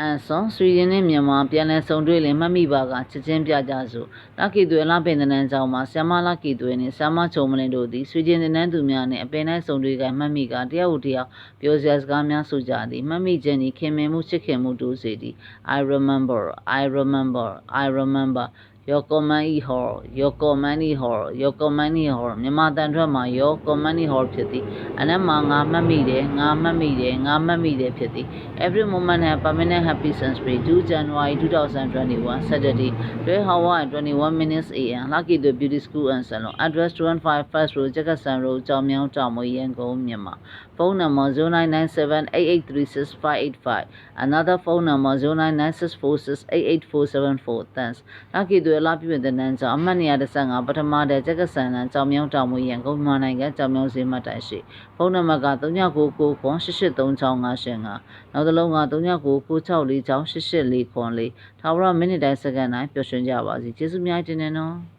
အန်ဆွန်ဆွေရင်နဲ့မြန်မာပြန်လည်ဆုံတွေ့လင်မှတ်မိပါကချက်ချင်းပြကြစို့လာကီသွေလာပင်တနန်းကျောင်းမှာဆ iam မလာကီသွေနှင့်ဆ iam မချုံမလင်တို့သည်ဆွေချင်းတနန်းသူများနှင့်အပင်၌ဆုံတွေ့ကမှတ်မိကတယောက်ကိုတယောက်ပြောစရာစကားများဆိုကြသည်မှတ်မိခြင်းသည်ခင်မင်မှုချစ်ခင်မှုတူစေသည် I remember I remember I remember your command e hall your command e hall your command e hall မြန်မာတန်ထွက်မှာ your command e hall ဖြစ်သည်အနက်မှာငါမှတ်မိတယ်ငါမှတ်မိတယ်ငါမှတ်မိတယ်ဖြစ်သည် every moment have permanent happy sunspray 2 January 2021 Saturday 12 hour and 21 minutes am Lucky the Beauty School and Salon address 215 First Road Jackson Road ကြောင်မြောင်းတောင်မွေရန်ကုန်မြန်မာဖုန်းနံပါတ်0997883685 another phone number 099646884474 thanks Lucky တွေလာပြည့်တဲ့နန်းကြောင်အမှတ်115ပထမတဲ့ Jackson နန်းကြောင်မြောင်းတောင်မွေရန်ကုန်မြန်မာနိုင်ငံကြောင်မြောင်းစည်းမှတ်တိုင်ရှိဖုန်းနံပါတ်က3999883655နောက်တစ်လုံးက399964468844ထာဝရမိနစ်တိုင်းစက္ကန့်တိုင်းပျော်ရွှင်ကြပါစေကျေးဇူးများတင်နေနော်